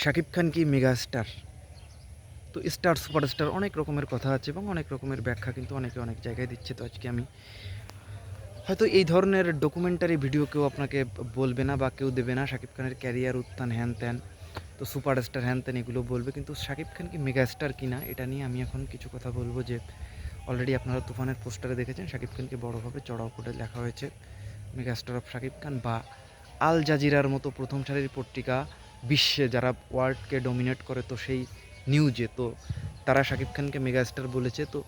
শাকিব খান কি mega star? তো star, superstar অনেক রকমের কথা আছে এবং অনেক রকমের ব্যাখ্যা কিন্তু অনেকে অনেক জায়গায় দিচ্ছে। তো আজকে আমি হয়তো এই ধরনের ডকুমেন্টারি ভিডিও কেউ আপনাকে বলবে না বা কেউ দেবে না। শাকিব খানের ক্যারিয়ার উত্থান হ্যান ত্যান, তো সুপারস্টার হ্যান ত্যান এগুলো বলবে। কিন্তু শাকিব খান কি মেগা স্টার কিনা এটা নিয়ে আমি এখন কিছু কথা বলব যে অলরেডি আপনারা তুফানের পোস্টারে দেখেছেন, শাকিব খানকে বড়োভাবে চড়াও করে লেখা হয়েছে। Mega star of Shakib Khan বা আল জাজিরার মতো প্রথম সারির পত্রিকা বিশ্বে যারা ওয়ার্ল্ডকে ডমিনেট করে, তো সেই নিউজে তো তারা শাকিব খানকে মেগাস্টার বলেছে, তো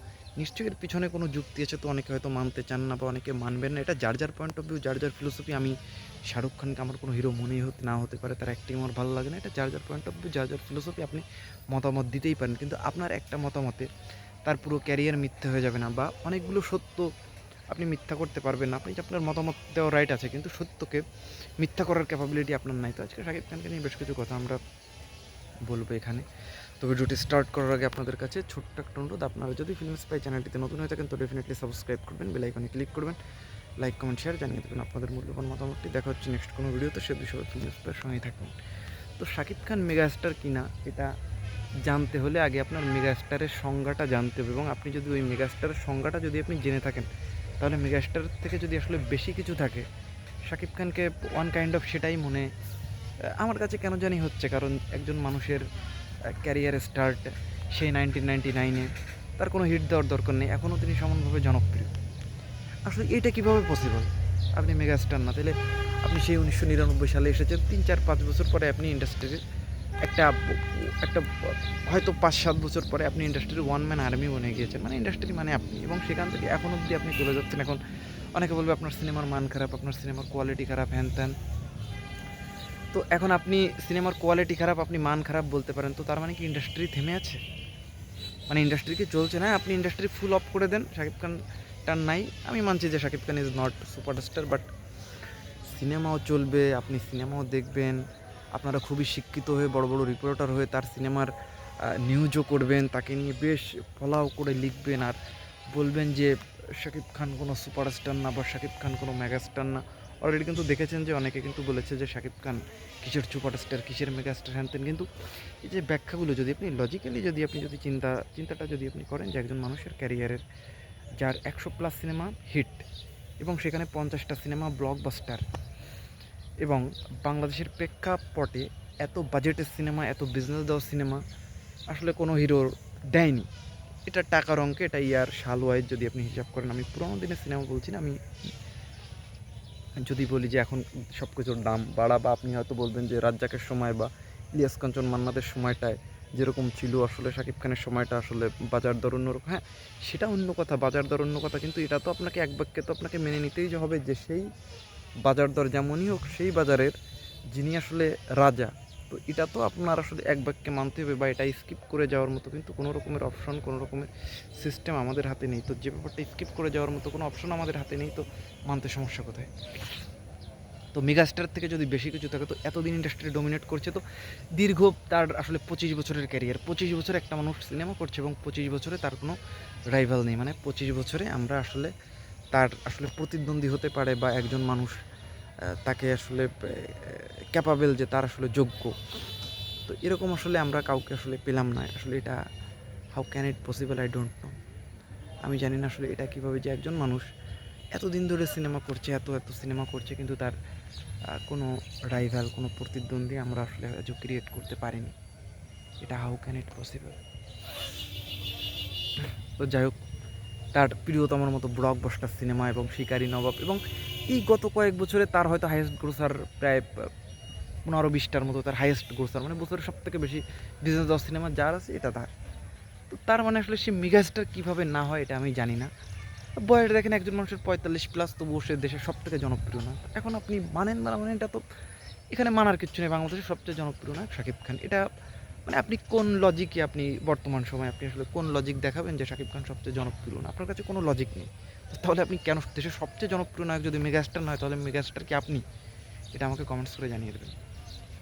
নিশ্চয়ই এর পিছনে কোনো যুক্তি আছে? তো অনেকে হয়তো মানতে চান না বা অনেকে মানবেন না। এটা যার যার পয়েন্ট অফ ভিউ যার যার ফিলোসফি আমি শাহরুখ খানকে আমার কোনো হিরো মনেই হতে, না হতে পারে, তার অ্যাক্টিং আমার ভালো লাগে না। এটা যার যার পয়েন্ট অফ ভিউ যার যার ফিলোসফি আপনি মতামত দিতেই পারেন। কিন্তু আপনার একটা মতামতে তার পুরো ক্যারিয়ার মিথ্যে হয়ে যাবে না বা অনেকগুলো সত্য আপনি মিথ্যা করতে পারবেন না। আপনি আপনার মতামত দেওয়ার রাইট আছে, কিন্তু সত্যকে মিথ্যা করার ক্যাপাবিলিটি আপনার নাই তো। আজকে শাকিব খানকে নিয়ে বেশ কিছু কথা আমরা বলব এখানে। তো ভিডিওটি স্টার্ট করার আগে আপনাদের কাছে ছোট্ট একটা অনুরোধ। আপনারা যদি ফিল্ম স্পাই চ্যানেলটিতে নতুন হয়ে থাকেন, তো ডেফিনেটলি সাবস্ক্রাইব করবেন বেল আইকনে ক্লিক করবেন লাইক কমেন্ট শেয়ার জানিয়ে দেবেন আপনাদের মূল্যবান মতামতটি। দেখা হচ্ছে নেক্সট কোনো ভিডিওতে সে বিষয়ে ফিল্ম স্পাইয়ের সঙ্গেই থাকবেন। তো শাকিব খান মেগাস্টার কিনা, এটা জানতে হলে আগে আপনার মেগাস্টারের সংজ্ঞাটা জানতে হবে এবং আপনি যদি ওই মেগাস্টারের সংজ্ঞাটা যদি আপনি জেনে থাকেন তাহলে মেগাস্টার থেকে যদি আসলে বেশি কিছু থাকে, শাকিব খানকে ওয়ান কাইন্ড অফ সেটাই মনে আমার কাছে কেন জানি হচ্ছে কারণ একজন মানুষের ক্যারিয়ার স্টার্ট সেই নাইনটিন নাইনটি নাইনে তার কোনো হিট দেওয়ার দরকার নেই এখনও তিনি সমানভাবে জনপ্রিয়। আসলে এটা কীভাবে পসিবল আপনি মেগাস্টার না, তাহলে আপনি সেই উনিশশো নিরানব্বই সালে এসেছেন, তিন চার পাঁচ বছর পরে আপনি ইন্ডাস্ট্রির একটা একটা হয়তো পাঁচ সাত বছর পরে আপনি ইন্ডাস্ট্রির ওয়ান ম্যান আর্মি বনে গিয়েছেন। মানে ইন্ডাস্ট্রি মানে আপনি। এবং সেখান থেকে এখন অবধি আপনি চলে যাচ্ছেন। এখন অনেকে বলবে আপনার সিনেমার মান খারাপ, আপনার সিনেমার কোয়ালিটি খারাপ, হ্যান ত্যান। তো এখন আপনি সিনেমার কোয়ালিটি খারাপ, আপনি মান খারাপ বলতে পারেন। তো তার মানে কি ইন্ডাস্ট্রি থেমে আছে? মানে ইন্ডাস্ট্রি কি চলছে? না, আপনি ইন্ডাস্ট্রি ফুল অফ করে দেন, শাকিব খান টান নাই। আমি মানছি যে Shakib Khan is not superstar but সিনেমাও চলবে, আপনি সিনেমাও দেখবেন। আপনারা খুবই শিক্ষিত হয়ে, বড় বড় রিপোর্টার হয়ে তার সিনেমার নিউজও করবেন, তাকে নিয়ে বেশ ফলাও করে লিখবেন আর বলবেন যে, শাকিব খান কোনো সুপারস্টার না বা শাকিব খান কোনো মেগাস্টার না। অলরেডি কিন্তু দেখেছেন যে, অনেকে কিন্তু বলেছে যে, শাকিব খান কিসের সুপারস্টার কিসের মেগাস্টার হ্যান ত্যান। কিন্তু এই যে ব্যাখ্যাগুলো যদি আপনি লজিক্যালি যদি আপনি যদি চিন্তা, চিন্তাটা যদি আপনি করেন যে, একজন মানুষের ক্যারিয়ারের যার একশো প্লাস সিনেমা হিট এবং সেখানে পঞ্চাশটা সিনেমা ব্লকবাস্টার এবং বাংলাদেশের প্রেক্ষাপটে এত বাজেটের সিনেমা এত বিজনেস দেওয়া সিনেমা আসলে কোনো হিরোর দেয়নি। এটা টাকার অঙ্কে, এটা ইয়ার সাল ওয়াইজ যদি আপনি হিসাব করেন, আমি পুরোনো দিনের সিনেমা বলছি না, আমি যদি বলি যে এখন সব কিছুর দাম বাড়া, বা আপনি হয়তো বলবেন যে রাজ্জাকের সময় বা ইলিয়াস কাঞ্চন মান্নাদের সময়টায় যেরকম ছিল, আসলে শাকিব খানের সময়টা আসলে বাজার দর অন্যরকম। হ্যাঁ সেটা অন্য কথা, বাজার দর অন্য কথা, কিন্তু এটা তো আপনাকে এক বাক্যে তো আপনাকে মেনে নিতেই হবে যে সেই বাজার দর যেমনই হোক, সেই বাজারের যিনি আসলে রাজা, তো এটা তো আপনার আসলে এক বাক্যে মানতে হবে বা এটা স্কিপ করে যাওয়ার মতো কিন্তু কোনো রকমের অপশন কোনো রকমের সিস্টেম আমাদের হাতে নেই। তো যে ব্যাপারটা স্কিপ করে যাওয়ার মতো কোনো অপশন আমাদের হাতে নেই, তো মানতে সমস্যা কোথায়? তো মেগাস্টার থেকে যদি বেশি কিছু থাকে, তো এতদিন ইন্ডাস্ট্রি ডমিনেট করছে, তো দীর্ঘ তার আসলে পঁচিশ বছরের ক্যারিয়ার পঁচিশ বছরে একটা মানুষ সিনেমা করছে এবং পঁচিশ বছরে তার কোনো রাইভাল নেই। মানে পঁচিশ বছরে আমরা আসলে তার আসলে প্রতিদ্বন্দ্বী হতে পারে বা একজন মানুষ তাকে আসলে ক্যাপাবেল যে তার আসলে যোগ্য। তো এরকম আসলে আমরা কাউকে আসলে পেলাম না। আসলে এটা how can it possible I don't know আমি জানি না আসলে এটা কীভাবে যে একজন মানুষ এতদিন ধরে সিনেমা করছে, এত এত সিনেমা করছে, কিন্তু তার কোনো রাইভাল কোনো প্রতিদ্বন্দ্বী আমরা আসলে আজও ক্রিয়েট করতে পারিনি। এটা হাউ ক্যান ইট পসিবল তো যাই হোক তার প্রিয়তমার মতো ব্লকবাস্টার সিনেমা এবং শিকারী নবাব এবং এই গত কয়েক বছরে তার হয়তো হাইয়েস্ট গ্রোসার প্রায় পনেরো বিশটার মতো তার হাইয়েস্ট গ্রোসার মানে বছরের সব থেকে বেশি বিজনেস দশ সিনেমা যার আছে এটা তার। তো তার মানে আসলে সে মেগাস্টার কীভাবে না হয় এটা আমি জানি না। বয়স দেখেন একজন মানুষের পঁয়তাল্লিশ প্লাস তবুও সে দেশের সব থেকে জনপ্রিয় না। এখন আপনি মানেন না মানেন এটা তো এখানে মানার কিছু নেই, বাংলাদেশের সবচেয়ে জনপ্রিয় না শাকিব খান। এটা মানে আপনি কোন লজিকে আপনি বর্তমান সময়ে আপনি আসলে কোন লজিক দেখাবেন যে শাকিব খান সবচেয়ে জনপ্রিয় না? আপনার কাছে কোনো লজিক নেই। তাহলে আপনি কেন দেশের সবচেয়ে জনপ্রিয় নায়ক যদি মেগাস্টার না হয়, তাহলে মেগাস্টার কি আপনি? এটা আমাকে কমেন্টস করে জানিয়ে দেবেন।